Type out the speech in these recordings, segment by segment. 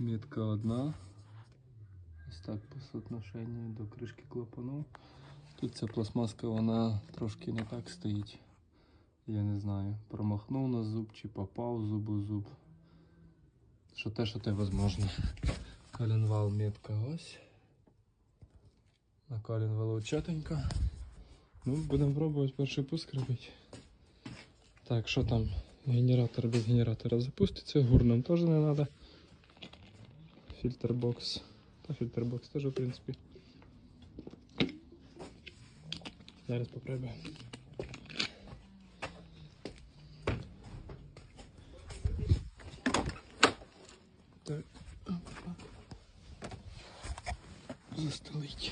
Мітка одна. Ось так по соотношенню до кришки клапану. Тут ця пластмаска, вона трошки не так стоїть. Я не знаю, промахнув на зуб чи попав зуб у зуб. Що те, що те возможно. Коленвал метка ось. На коленвалу чотенько. Ну, будемо пробувати перший пуск робити. Так, що там? Генератор без генератора запуститься, гур нам теж не треба. Фільтрбокс. Та фільтрбокс теж, в принципі. Зараз попробуємо. Так. опа. Застелить.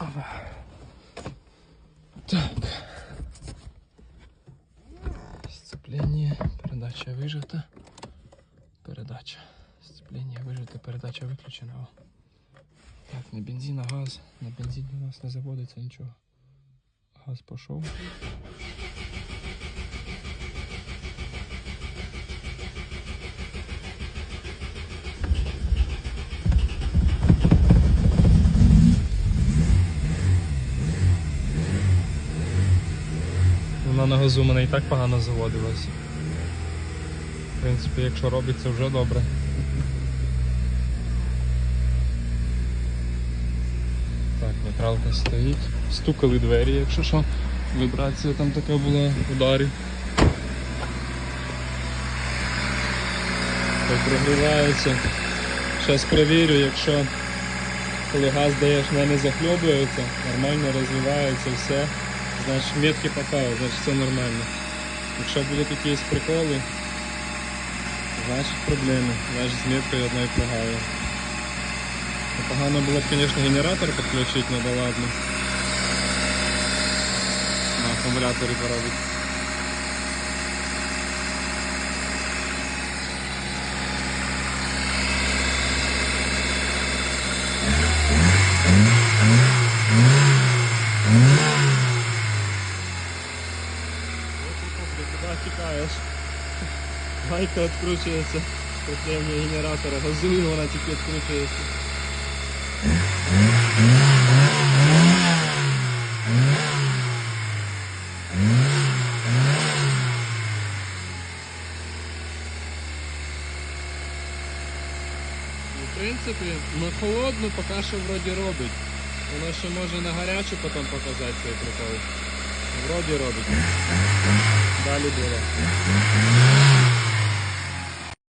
Ова. Так. Сцепление, передача выжата. Передача. Сцепление выжато, передача виключена. Так, на бензин, а газ. На бензині у нас не заводиться нічого. Газ пішов. Вона на газу мене і так погано заводилась. В принципі, якщо робиться, вже добре. Так, нейтралка стоїть. Стукали двері, якщо що. Вібрація там така була, ударів. Так прогрівається. Зараз перевірю, якщо коли газ даєш, вона не захльобується, нормально розвивається все. Значить метки попали, значить все нормально. Якщо будуть якісь приколи, значить проблеми. Значить з меткою одна і прогає. Погано було б, звісно, генератор підключити, ну да ладно. На акумуляторі поробити. Куди тікаєш? Гайка відкручується. Креплення генератора. Газує, вона тільки відкручується. Ну, В принципі, на холодну поки що вроді робить. Воно ще може на гарячу потім показати цей прикол. Вроді робить. Далі буде.